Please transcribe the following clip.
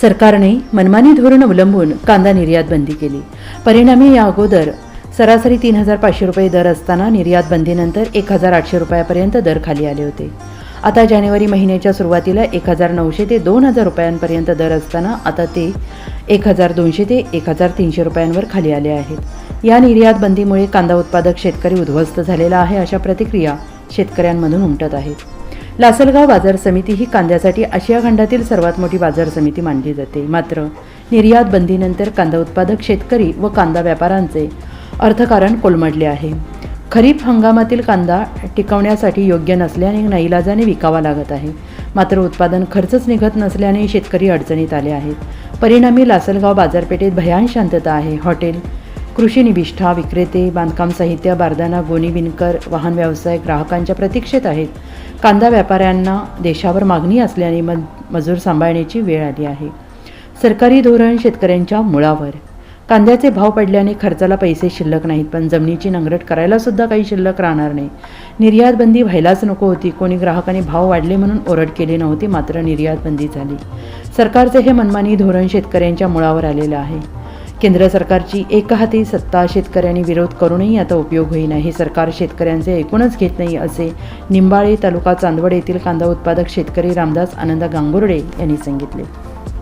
सरकारने मनमानी धोरण अवलंबून कांदा निर्यात बंदी केली. परिणामी या अगोदर सरासरी तीन हजार पाचशे रुपये दर असताना निर्यात बंदीनंतर एक हजार आठशे रुपयापर्यंत दर खाली आले होते. आता जानेवारी महिन्याच्या सुरुवातीला एक हजार नऊशे ते दोन हजार रुपयांपर्यंत दर असताना आता ते एक हजार दोनशे ते एक हजार तीनशे रुपयांवर खाली आले आहेत. या निर्यात बंदीमुळे कांदा उत्पादक शेतकरी उद्ध्वस्त झालेला आहे अशा प्रतिक्रिया शेतकऱ्यांमधून उमटत आहेत. लासलगाव बाजार समिती ही कांद्यासाठी आशिया खंडातील सर्वात मोठी बाजार समिती मानली जाते. मात्र निर्यात बंदीनंतर कांदा उत्पादक शेतकरी व कांदा व्यापाऱ्यांचे अर्थकारण कोलमडले आहे. खरीप हंगामातील कांदा टिकवण्यासाठी योग्य नसल्याने नाईलाजाने विकावा लागत आहे. मात्र उत्पादन खर्चच निघत नसल्याने शेतकरी अडचणीत आले आहेत. परिणामी लासलगाव बाजारपेठेत भयान शांतता आहे. हॉटेल कृषी निविष्ठा विक्रेते बांधकाम साहित्य बारदाना गोणी विणकर वाहन व्यवसाय ग्राहकांच्या प्रतीक्षेत आहेत. कांदा व्यापाऱ्यांना देशावर मागणी असल्याने म मजूर सांभाळण्याची वेळ आली आहे. सरकारी धोरण शेतकऱ्यांच्या मुळावर. कांद्याचे भाव पडल्याने खर्चाला पैसे शिल्लक नाहीत पण जमिनीची नांगरट करायला सुद्धा काही शिल्लक राहणार नाही. निर्यात बंदी व्हायलाच नको होती कोणी ग्राहकांनी भाव वाढले म्हणून ओरड केली नव्हती मात्र निर्यात बंदी झाली. सरकारचे हे मनमानी धोरण शेतकऱ्यांच्या मुळावर आलेलं आहे. केंद्र सरकारची एकहाती सत्ता शेतकऱ्यांनी विरोध करूनही आता उपयोग होईना. हे सरकार शेतकऱ्यांचे ऐकूनच घेत नाही असे निंबाळे तालुका चांदवड येथील कांदा उत्पादक शेतकरी रामदास आनंद गांगुर्डे यांनी सांगितले.